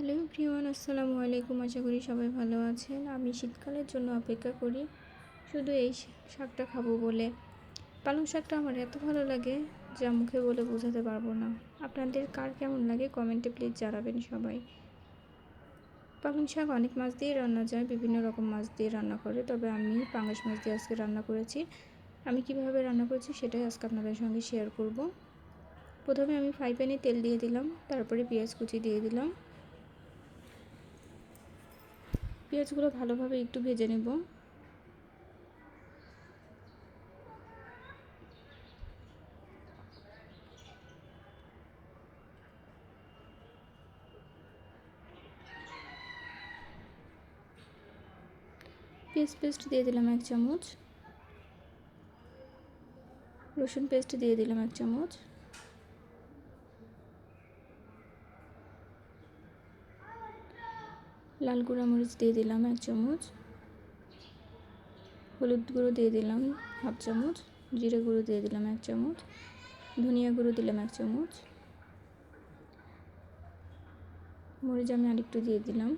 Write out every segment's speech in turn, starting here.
Hello প্রিয়ন আসসালামু আলাইকুম। আশা করি সবাই ভালো আছেন। আমি শীতকালের জন্য অপেক্ষা করি। শুধু এই শাকটা খাব বলে। পালং শাকটা আমার এত ভালো লাগে যা মুখে বলে বোঝাতে পারব না। আপনাদের কার কেমন লাগে কমেন্টে প্লিজ জানাবেন সবাই। পালং শাক অনেক মাছ দিয়ে রান্না যায়, বিভিন্ন রকম মাছ দিয়ে রান্না করে। তবে আমি পাঙ্গাস মাছ দিয়ে আজকে রান্না করেছি। আমি কীভাবে রান্না করেছি সেটাই আজকে আপনাদের সঙ্গে শেয়ার করব। প্রথমে আমি ফ্রাই প্যানে তেল দিয়ে দিলাম, তারপরে পেঁয়াজ কুচি দিয়ে দিলাম। পেঁয়াজগুলো ভালোভাবে একটু ভেজে নেব। পেস্ট পেস্ট দিয়ে দিলাম এক চামচ। রসুন পেস্ট দিয়ে দিলাম এক চামচ। লাল গুঁড়া মরিচ দিয়ে দিলাম এক চামচ। হলুদ গুঁড়ো দিয়ে দিলাম হাফ চামচ। জিরে গুঁড়ো দিয়ে দিলাম এক চামচ। ধনিয়া গুঁড়ো দিলাম এক চামচ। মরিচ আমি আরেকটু দিয়ে দিলাম।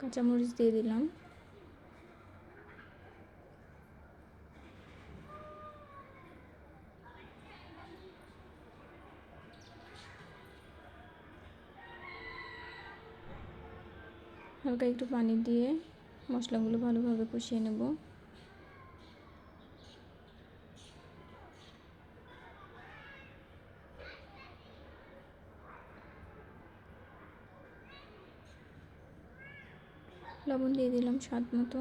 কাঁচামরিচ দিয়ে দিলাম। হালকা একটু পানি দিয়ে মশলাগুলো ভালোভাবে কষিয়ে নেব। লবণ দিয়ে দিলাম স্বাদ মতো।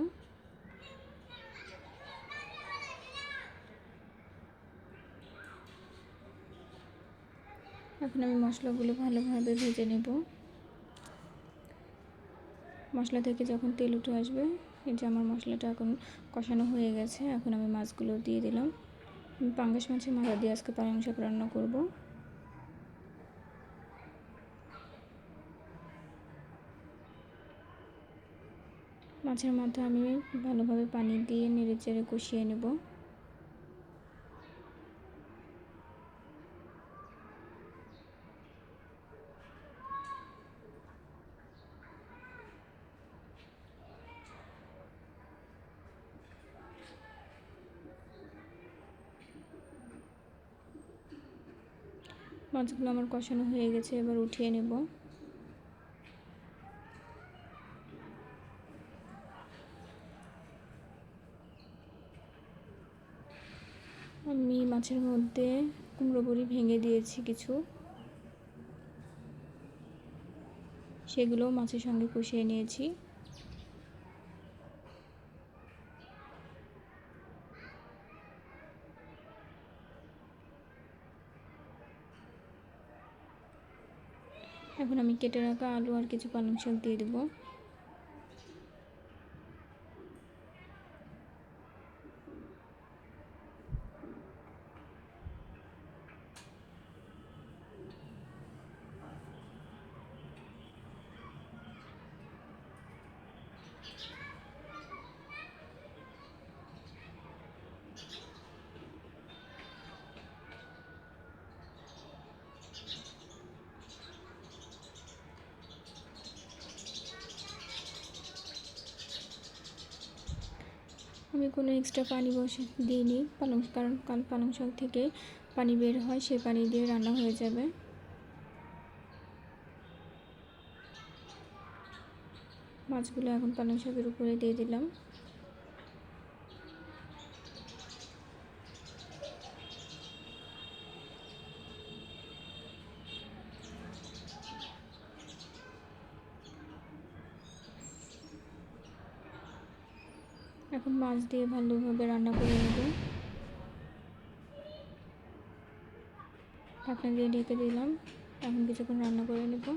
এখন আমি মশলাগুলো ভালোভাবে ভেজে নেব। মশলা থেকে যখন তেল উঠে আসবে, এই যে আমার মশলাটা এখন কষানো হয়ে গেছে, এখন আমি মাছগুলো দিয়ে দিলাম। আমি পাঙ্গাস মাছের মাথা দিয়ে আজকে পালং শাক রান্না করব। মাছের মাথা আমি ভালোভাবে পানি দিয়ে নেড়ে চেড়ে কষিয়ে নেব। মাছগুলো আমার কষানো হয়ে গেছে, এবার উঠিয়ে নেব। আমি মাছের মধ্যে কুমড়ো বড়ি ভেঙে দিয়েছি কিছু। সেগুলো মাছের সঙ্গে কষিয়ে নিয়েছি। এখন আমি কেটে রাখা আলু আর কিছু পালং শাক দিয়ে দেবো। আমি কোনো এক্সট্রা পানি বসে, দিইনি। পালং, কারণ, কাল পালং শাক থেকে পানি বের হয় সেই পানি দিয়ে রান্না হয়ে যাবে। মাছগুলো এখন পালং শাকের উপরে দিয়ে দিলাম। এখন মাছ দিয়ে ভালোভাবে রান্না করে নেব। ঢাকনা দিয়ে ঢেকে দিলাম। এখন কিছুক্ষণ রান্না করে নেব।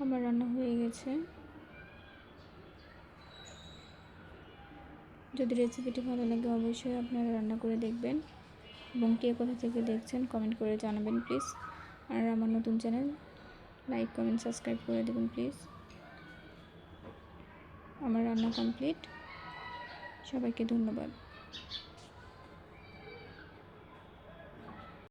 আমার রান্না হয়ে গেছে। যদি রেসিপিটি ভালো লাগে, অবশ্যই আপনারা রান্না করে দেখবেন। এবং কে কোথা থেকে দেখছেন কমেন্ট করে জানাবেন প্লিজ আর আমার নতুন চ্যানেল লাইক কমেন্ট সাবস্ক্রাইব করে দেবেন প্লিজ আমার রান্না কমপ্লিট সবাইকে ধন্যবাদ।